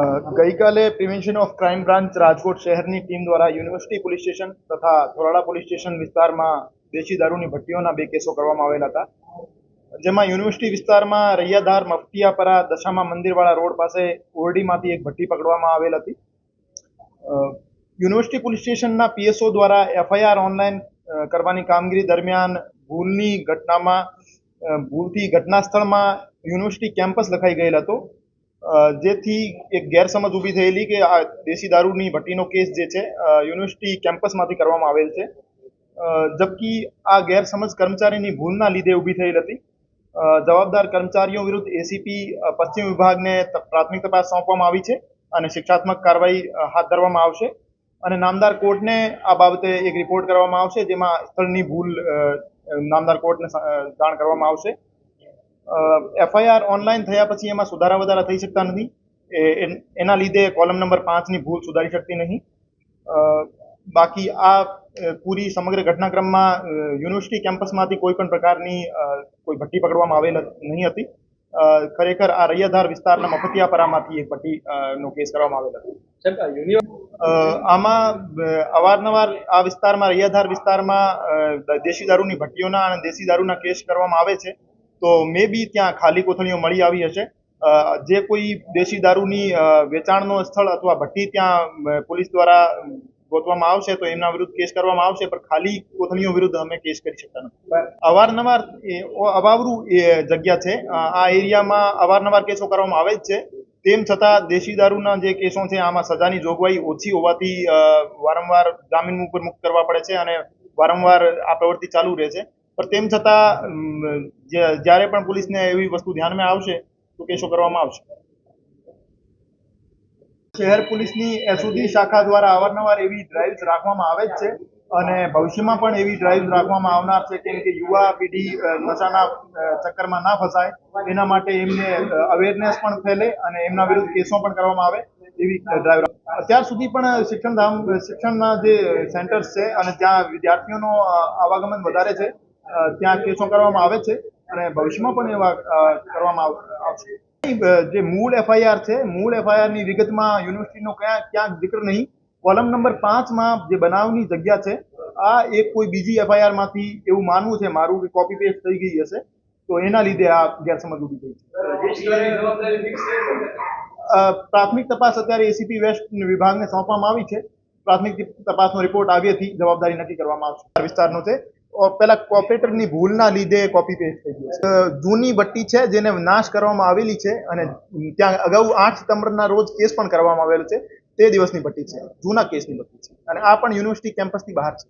ગઈકાલે prevention of crime branch Rajkot શહેરની team દ્વારા યુનિવર્સિટી પોલીસ સ્ટેશન તથા ધોરાડા પોલીસ સ્ટેશન વિસ્તારમાં દેશી દારૂની ભટ્ટીઓના બે કેસો કરવામાં આવેલા હતા. જેમાં યુનિવર્સિટી વિસ્તારમાં રૈયાધાર મફતિયાપરા દશામા મંદિરવાળા રોડ પાસે ઓરડીમાંથી એક ભટ્ટી પકડવામાં આવેલ હતી. યુનિવર્સિટી પોલીસ સ્ટેશનના પીએસઓ દ્વારા એફઆઈઆર ઓનલાઈન કરવાની કામગીરી દરમિયાન ભૂલની ઘટનામાં ભૂલથી ઘટના સ્થળમાં યુનિવર્સિટી કેમ્પસ લખાઈ ગયેલ હતો. જેથી એક ગેરસમજ ઊભી થયેલી કે આ દેશી દારૂની ભટ્ટીનો કેસ જે છે યુનિવર્સિટી કેમ્પસમાંથી કરવામાં આવેલ છે. જબકી આ ગેરસમજ કર્મચારીની ભૂલના લીધે ઊભી થયેલ હતી. જવાબદાર કર્મચારીઓ વિરુદ્ધ એસીપી પશ્ચિમ વિભાગને પ્રાથમિક તપાસ સોંપવામાં આવી છે અને શિક્ષાત્મક કાર્યવાહી હાથ ધરવામાં આવશે. અને નામદાર કોર્ટને આ બાબતે એક રિપોર્ટ કરવામાં આવશે, જેમાં સ્થળની ભૂલ નામદાર કોર્ટને જાણ કરવામાં આવશે. એફઆઈઆર ઓનલાઈન થયા પછી એમાં સુધારા વધારા થઈ શકતા નથી. એ- એના લીધે કોલમ નંબર પાંચની ભૂલ સુધારી શકતી નહીં અ, બાકી આ પૂરી સમગ્ર ઘટનાક્રમમાં યુનિવર્સિટી કેમ્પસમાંથી કોઈ પણ પ્રકારની કોઈ ભટ્ટી પકડવામાં આવેલ નહીં હતી. ખરેખર આ રૈયાધાર વિસ્તારના મફતિયાપરામાંથી એક ભટ્ટી નો કેસ કરવામાં આવેલ હતો. આમાં અવારનવાર આ વિસ્તારમાં રૈયાધાર વિસ્તારમાં દેશી દારૂની ભટ્ટીઓના અને દેશી દારૂના કેસ કરવામાં આવે છે. તો મે બી ત્યાં ખાલી કોથળીઓ મળી આવી હશે. જે કોઈ દેશી દારૂની વેચાણનો સ્થળ અથવા ભઠ્ઠી ત્યાં પોલીસ દ્વારા ગોતવામાં આવશે તો એમના વિરુદ્ધ કેસ કરવામાં આવશે પણ ખાલી કોથળીઓ વિરુદ્ધ અમે કેસ કરી શકતા નથી. અવારનવાર એ અવાવરું એ જગ્યા છે. આ એરિયામાં અવારનવાર કેસો કરવામાં આવે જ છે. તેમ છતાં દેશી દારૂના જે કેસો છે આમાં સજાની જોગવાઈ ઓછી હોવાથી વારંવાર જામીન ઉપર મુક્ત કરવા પડે છે અને વારંવાર આ પ્રવૃત્તિ ચાલુ રહે છે. પણ તેમ છતાં જ્યારે પણ પોલીસને એવી વસ્તુ ધ્યાનમાં આવશે, તો કેસો કરવામાં આવશે. શહેર પોલીસની એસઓજી શાખા દ્વારા અવારનવાર એવી ડ્રાઇવ્સ રાખવામાં આવે જ છે અને ભવિષ્યમાં પણ એવી ડ્રાઇવ્સ રાખવામાં આવનાર છે કેમ કે યુવા પેઢી નશાના ચક્કરમાં ના ફસાય. એના માટે એમને અવેરનેસ પણ ફેલે અને એમના વિરુદ્ધ કેસો પણ કરવામાં આવે એવી ડ્રાઇવ અત્યાર સુધી પણ શિક્ષણધામ, શિક્ષણના જે સેન્ટર્સ છે અને જ્યાં વિદ્યાર્થીઓનો આવાગમન વધારે છે ત્યાં કેસો કરવામાં આવે છે અને ભવિષ્યમાં પણ એવા કરવામાં આવ- આવશે. જે મૂળ એફઆઈઆર છે, મૂળ એફઆઈઆરની વિગતમાં યુનિવર્સિટીનો ક્યાં ક્યાંક જિક્ર નહીં. કોલમ નંબર પાંચમાં જે બનાવની જગ્યા છે, આ એક કોઈ બીજી એફઆઈઆરમાંથી એવું માનવું છે, મારું કે કોપી પેસ્ટ થઈ ગઈ હશે, તો એના લીધે આ ગેરસમજ ઊભી થઈ છે. પ્રાથમિક તપાસ અત્યારે એસીપી વેસ્ટ વિભાગને સોંપવામાં આવી છે. પ્રાથમિક તપાસનો રિપોર્ટ આવ્યેથી જવાબદારી નક્કી કરવામાં આવશે. વિસ્તારનો છે. પેલા કોપરેટરની ભૂલના લીધે કોપી પેસ્ટ થઈ ગયું જૂની ભટ્ટી છે જેને નાશ કરવામાં આવેલી છે અને ત્યાં અગાઉ આઠ સપ્ટેમ્બરના રોજ કેસ પણ કરવામાં આવેલો છે, તે દિવસની ભટ્ટી છે, જૂના કેસની ભટ્ટી છે. અને આ પણ યુનિવર્સિટી કેમ્પસની બહાર છે.